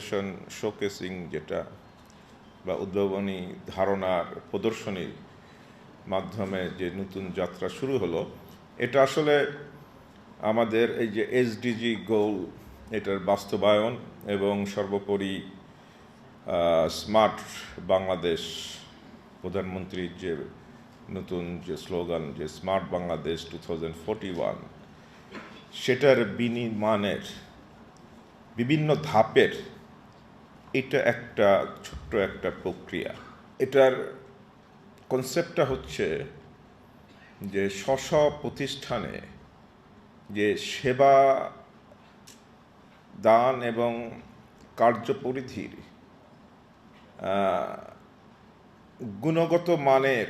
Innovation showcasing যেটা বা উদ্ভাবনী ধারণার প্রদর্শনীর মাধ্যমে যে নতুন যাত্রা শুরু হলো, এটা আসলে আমাদের এই যে এসডিজি গোল এটার বাস্তবায়ন এবং সর্বোপরি স্মার্ট বাংলাদেশ, প্রধানমন্ত্রীর যে নতুন যে স্লোগান যে smart Bangladesh two thousand forty one সেটার বিনির্মাণের বিভিন্ন ধাপের এটা একটা ছোট্ট একটা প্রক্রিয়া। এটার কনসেপ্টটা হচ্ছে যে স্ব প্রতিষ্ঠানে যে সেবা, দান এবং কার্যপরিধির গুণগত মানের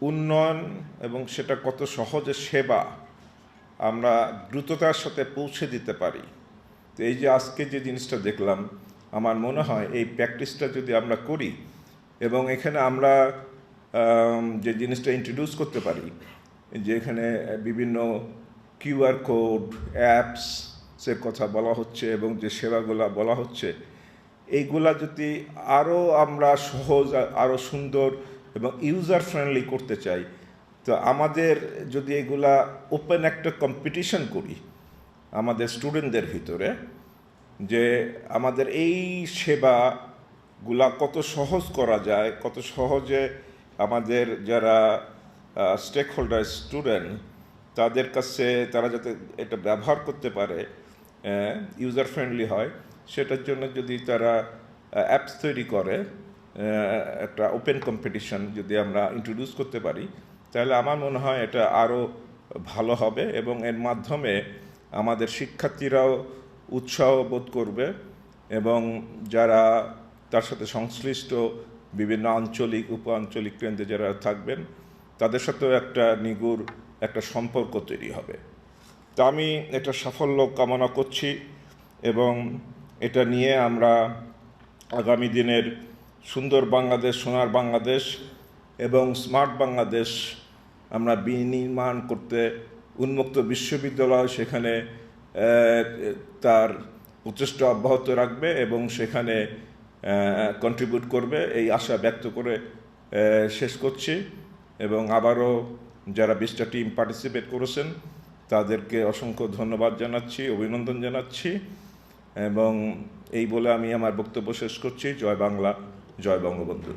উন্নয়ন এবং সেটা কত সহজে সেবা আমরা দ্রুততার সাথে পৌঁছে দিতে পারি। তো এই যে আজকে যে জিনিসটা দেখলাম, আমার মনে হয় এই প্র্যাকটিসটা যদি আমরা করি এবং এখানে আমরা যে জিনিসটা ইন্ট্রোডিউস করতে পারি যে এখানে বিভিন্ন কিউআর কোড, অ্যাপস সে কথা বলা হচ্ছে এবং যে সেবাগুলো বলা হচ্ছে, এইগুলা যদি আরও আমরা সহজ আরও সুন্দর এবং ইউজার ফ্রেন্ডলি করতে চাই, তো আমাদের যদি এগুলা ওপেন একটা কম্পিটিশন করি আমাদের স্টুডেন্টদের ভিতরে যে আমাদের এই সেবাগুলা কত সহজ করা যায়, কত সহজে আমাদের যারা স্টেক হোল্ডার স্টুডেন্ট তাদের কাছে তারা যাতে এটা ব্যবহার করতে পারে ইউজার ফ্রেন্ডলি হয়, সেটার জন্য যদি তারা অ্যাপস তৈরি করে একটা ওপেন কম্পিটিশন যদি আমরা ইন্ট্রোডিউস করতে পারি, তাহলে আমার মনে হয় এটা আরও ভালো হবে এবং এর মাধ্যমে আমাদের শিক্ষার্থীরাও উৎসাহ বোধ করবে এবং যারা তার সাথে সংশ্লিষ্ট বিভিন্ন আঞ্চলিক উপ আঞ্চলিক কেন্দ্রে যারা থাকবেন, তাদের সাথেও একটা নিগুড় একটা সম্পর্ক তৈরি হবে। তা আমি এটা সাফল্য কামনা করছি এবং এটা নিয়ে আমরা আগামী দিনের সুন্দর বাংলাদেশ, সোনার বাংলাদেশ এবং স্মার্ট বাংলাদেশ আমরা বিনির্মাণ করতে উন্মুক্ত বিশ্ববিদ্যালয় সেখানে তার প্রচেষ্টা অব্যাহত রাখবে এবং সেখানে কন্ট্রিবিউট করবে। এই আশা ব্যক্ত করে শেষ করছি এবং আবারও যারা বিশটা টিম পার্টিসিপেট করেছেন, তাদেরকে অসংখ্য ধন্যবাদ জানাচ্ছি, অভিনন্দন জানাচ্ছি এবং এই বলে আমি আমার বক্তব্য শেষ করছি। জয় বাংলা, জয় বঙ্গবন্ধু।